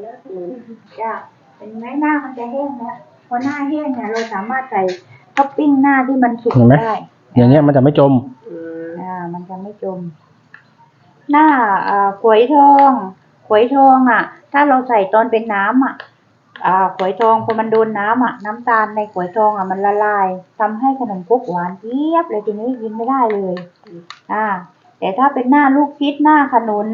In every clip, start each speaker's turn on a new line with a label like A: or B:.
A: แล้วหนุน
B: จ้ะเห็นไหมหน้ามันจะแห้งแล้วพอหน้าแห้งเนี่ยเราสามารถใส่ท็อปปิ้งหน้าที่มันสุก
C: เห็นไหม
B: ได้
C: อย่างเงี้ยมันจะไม่จม
A: อืม
B: อ่า มันจะไม่จม หน้าอ่าขวยทองขวยทองอะ ถ้าเราใส่ตอนเป็นน้ำอะ อ่าขวยทองพอมันโดนน้ำอะ น้ำตาลในขวยทองอะมันละลายทำให้ขนมครกหวานเจี๊ยบเลยทีนี้กินไม่ได้เลย อ่า แต่ถ้าเป็นหน้าลูกคิดหน้าขนุน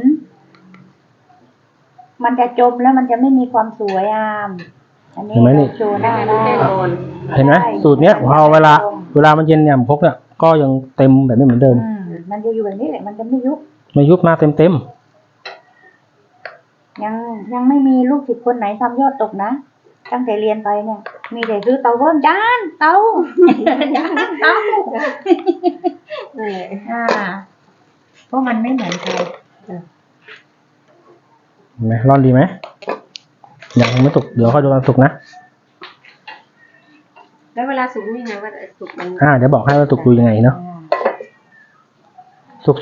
B: มันจะจมแล้วมันจะไม่มีความสวยงาม อันนี้
C: เห็นไหมนี่
B: เราโชว์หน้าได้
A: แน่นอน
C: เห็นไหม
B: ใช่
C: สูตรเนี้ยพอเวลาเวลามันเย็นเนี่ยพกเนี่ยก็ยังเต็มแบบนี้เหมือนเดิม
B: อืมมันจะอยู่แบบนี้แหละมันจะไม่ยุบ
C: ไม่ยุบมาเต็มเต็ม
B: ยังยังไม่มีลูกศิษย์คนไหนทำยอดตกนะ ตั้งแต่เรียนไปเนี่ย มีแต่ซื้อเตาเพิ่มจานเตาจานเตา
A: นั่นแหละ
B: อ่าเพราะมันไม่เหมือนใคร
C: ๆเห็น ไหมร้อนดีไหมยังไม่สุกเดี๋ยวค่อยดูตอนสุกนะ
A: แล้วเวลาสุกนี่ไงว่าสุกมัน
C: อ่าเดี๋ยวบอกให้ว่าสุกดูยังไงเนาะ
B: อ่า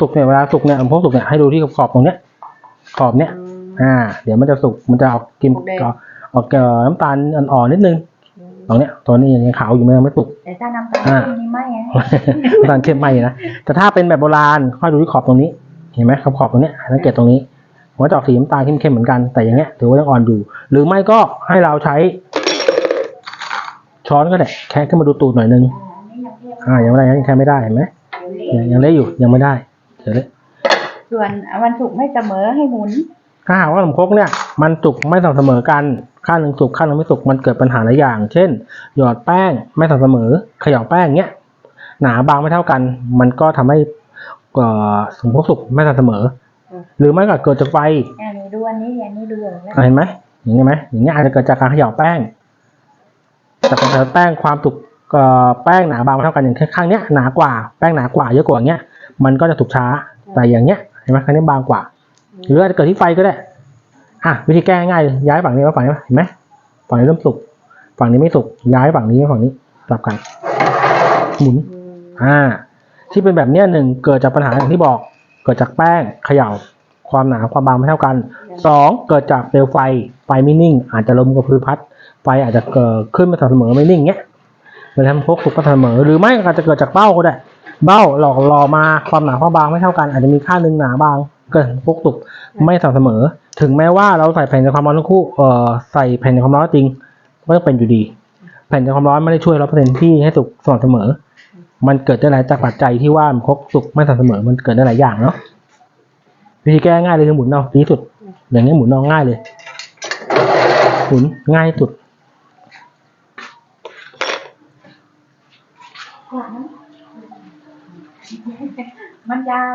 C: สุกๆเนี่ยเวลาสุกเนี่ยผมพกสุกเนี่ยให้ดูที่ขอบตรงเนี้ยขอบเนี้ย
A: อืม
C: อ่า เดี๋ยวมันจะสุกมันจะออกกิน
A: สุกแดง
C: ออกออกเอ่อน้ำตาลอ่อนๆนิดนึงตรงเนี้ยตัวนี้ยังขาวอยู่มันยังไม่สุก
B: แต่ถ้าน้ำตาล
C: อ่า
B: เข้มนี่ไม่อะ
C: น้ำตาลเข้มไหมนะแต่ถ้าเป็นแบบโบราณค่อยดูที่ขอบตรงนี้ เห็นไหมขอบขอบตรงเนี้ยสังเกตตรงนี้ หัวจะออกสีน้ำตาลเข้มๆเหมือนกันแต่อย่างเงี้ยถือว่ายังอ่อนอยู่ หรือไม่ก็ให้เราใช้ ช้อนก็ได้แค่ขึ้นมาดูตูดหน่อยนึง
B: อ่าอันนี้ยังเรียก
C: อ่ายังไม่ได้ยังแค่ไม่ได้เห็นไหมยังยังเละอยู่ยังไม่ได้เดี๋ยวเละ
B: ส่วนมันสุกไม่เสมอให้หมุน
C: ถ้าหากว่าขนมครกเนี่ยมันสุกไม่สม่ำเสมอกันข้างหนึ่งสุกข้างหนึ่งไม่สุกมันเกิดปัญหาหลายอย่าง เช่น หยอดแป้งไม่สม่ำเสมอเขย่าแป้งเนี้ยหนาบางไม่เท่ากัน มันก็ทำให้เอ่อสมครกสุกไม่สม่ำเสมอ หรือไม่ก็เกิดจากไฟ
B: อันนี้ดูอันนี้อันนี้ดูแล้ว
C: อะเห็นไหมอย่างนี้ไหมอย่างนี้อาจจะเกิดจากการเขย่าแป้งแต่การเขย่าแป้งความสุกเอ่อแป้งหนาบางไม่เท่ากันอย่างข้างๆเนี้ยหนากว่าแป้งหนากว่าเยอะกว่าอย่างเงี้ยมันก็จะสุกช้าแต่อย่างเงี้ยเห็นไหมข้างนี้บางกว่า หรืออาจจะเกิดที่ไฟก็ได้อะวิธีแก้ง่ายๆย้ายฝั่งนี้มาฝั่งนี้มาเห็นไหมฝั่งนี้เริ่มสุกฝั่งนี้ไม่สุกย้ายฝั่งนี้มาฝั่งนี้สลับกันหมุน
A: อืม
C: อ่าที่เป็นแบบเนี้ยหนึ่งเกิดจากปัญหาอย่างที่บอกเกิดจากแป้งเขย่า ความหนาความบางไม่เท่ากันสองเกิดจากเปลวไฟไฟไม่นิ่ง อาจจะลมกระพือพัด ไฟอาจจะเกิดขึ้นไม่สม่ำเสมอไม่นิ่งเงี้ยเวลาทำพกสุกก็เสมอ หรือไม่ก็อาจจะเกิดจากเบ้าก็ได้ เบ้าหลอกหลอมาความหนาความบางไม่เท่ากัน อาจจะมีค่าหนึ่งหนาบางเกิดพกสุกไม่สม่ำเสมอ ถึงแม้ว่าเราใส่แผ่นในความร้อนทั้งคู่เอ่อใส่แผ่นในความร้อนจริงก็ยังเป็นอยู่ดี แผ่นในความร้อนไม่ได้ช่วยร้อยเปอร์เซ็นที่ให้สุกสม่ำเสมอ มันเกิดได้หลายจากปัจจัยที่ว่ามันครกสุกไม่สม่ำเสมอ มันเกิดได้หลายอย่างเนาะ วิธีแก้ง่ายเลยคือหมุนเอาดีที่สุด อย่างนี้หมุนเอาง่ายเลย หมุนง่ายสุด
B: มันยาว